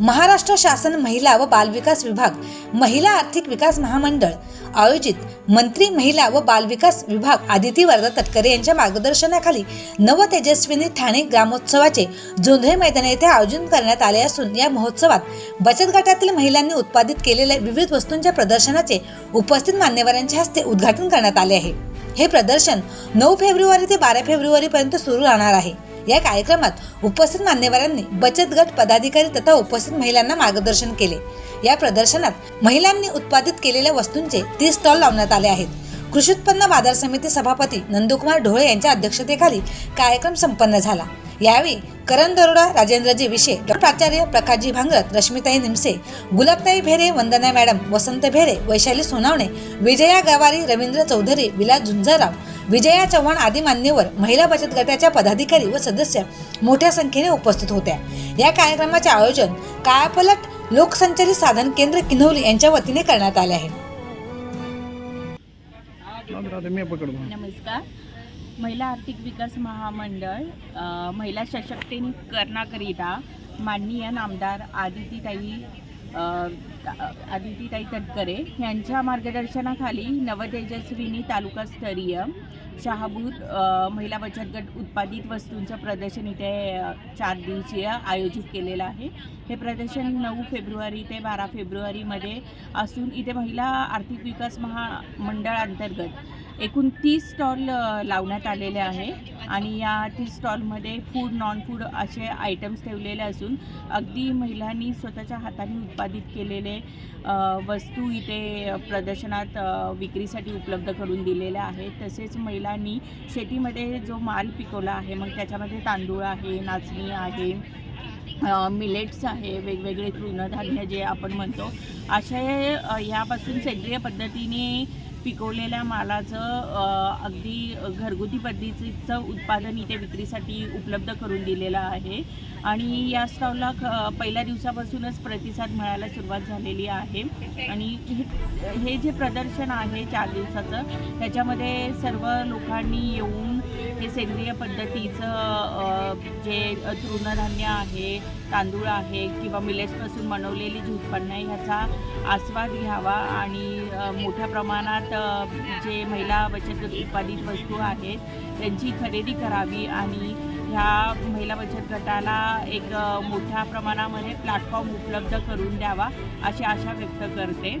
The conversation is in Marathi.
महाराष्ट्र शासन महिला व बालविकास विभाग महिला आर्थिक विकास महामंडळ आयोजित मंत्री महिला व बालविकास विभाग आदिती वर्धा तटकरे यांच्या मार्गदर्शनाखाली नव तेजस्विनी ठाणे ग्रामोत्सवाचे जोंधळे मैदान येथे आयोजन करण्यात आले असून या महोत्सवात बचत गटातील महिलांनी उत्पादित केलेल्या विविध वस्तूंच्या प्रदर्शनाचे उपस्थित मान्यवरांच्या हस्ते उद्घाटन करण्यात आले आहे. हे प्रदर्शन नऊ फेब्रुवारी ते बारा फेब्रुवारी पर्यंत सुरू राहणार आहे. या कार्यक्रमात उपस्थित मान्यवरांनी बचत गट पदाधिकारी तथा उपस्थित महिलांना मार्गदर्शन केले. या प्रदर्शनात महिलांनी उत्पादित केलेल्या वस्तूंचे तीस स्टॉल लावण्यात आले आहेत. कृषी उत्पन्न बाजार समिती सभापती नंदकुमार ढोळे यांच्या अध्यक्षतेखाली कार्यक्रम संपन्न झाला. यावेळी करण दरोडा राजेंद्रजी विशे डॉक्टर प्राचार्य प्रकाशजी भांगरत रश्मिताई निमसे गुलाबताई भेरे वंदना मॅडम वसंत भेरे वैशाली सोनावणे विजया गवारी रवींद्र चौधरी विलास झुंजाराव विजया चव्हाण आदी मान्यवर महिला बचत गटाच्या पदाधिकारी व सदस्य मोठ्या संख्येने उपस्थित होत्या. या कार्यक्रमाचे आयोजन कायापलट लोकसंचालित साधन केंद्र किन्हवली यांच्या वतीने करण्यात आले आहे. नमस्कार. महिला आर्थिक विकास महामंडळ महिला सशक्तीकरणाकरिता माननीय नामदार आदितीताई आदितीताई तटकरे यांच्या मार्गदर्शनाखाली नवतेजस्विनी तालुकास्तरीय शहाबूर महिला बचत गट उत्पादित वस्तूंचं प्रदर्शन इथे चार दिवसीय आयोजित केलेलं आहे. हे प्रदर्शन नऊ फेब्रुवारी ते बारा फेब्रुवारीमध्ये असून इथे महिला आर्थिक विकास महामंडळ अंतर्गत एकूण तीस स्टॉल लावण्यात आलेले आहे. आणि या तीस स्टॉलमध्ये फूड नॉन फूड असे आयटम्स ठेवलेले असून अगदी महिलांनी स्वतःच्या हाताने उत्पादित केलेले वस्तू इथे प्रदर्शनात विक्रीसाठी उपलब्ध करून दिलेल्या आहेत. तसेच महिलांनी शेतीमध्ये जो माल पिकवला आहे मग त्याच्यामध्ये तांदूळ आहे नाचणी आहे मिलेट्स आहे वेगवेगळे तृणधान्य जे आपण म्हणतो असे ह्यापासून यापासून सेंद्रिय पद्धतीने पिकवलेल्या मालाचं अगदी घरगुती पद्धतीचं उत्पादन इथे विक्रीसाठी उपलब्ध करून दिलेलं आहे. आणि या स्टॉलला ख पहिल्या दिवसापासूनच प्रतिसाद मिळायला सुरुवात झालेली आहे. आणि हे हे जे प्रदर्शन आहे चार दिवसाचं त्याच्यामध्ये सर्व लोकांनी येऊन हे सेंद्रिय पद्धतीचं जे तृणधान्य आहे तांदूळ आहे किंवा मिलेट्सपासून बनवलेली जी उत्पन्न आहे ह्याचा आस्वाद घ्यावा आणि मोठ्या प्रमाणात आहेत जे महिला बचत गट उत्पादित वस्तू आहेत त्यांची खरेदी करावी आणि ह्या महिला बचत गटाला एक मोठ्या प्रमाणामध्ये प्लॅटफॉर्म उपलब्ध करून द्यावा अशी आशा व्यक्त करते.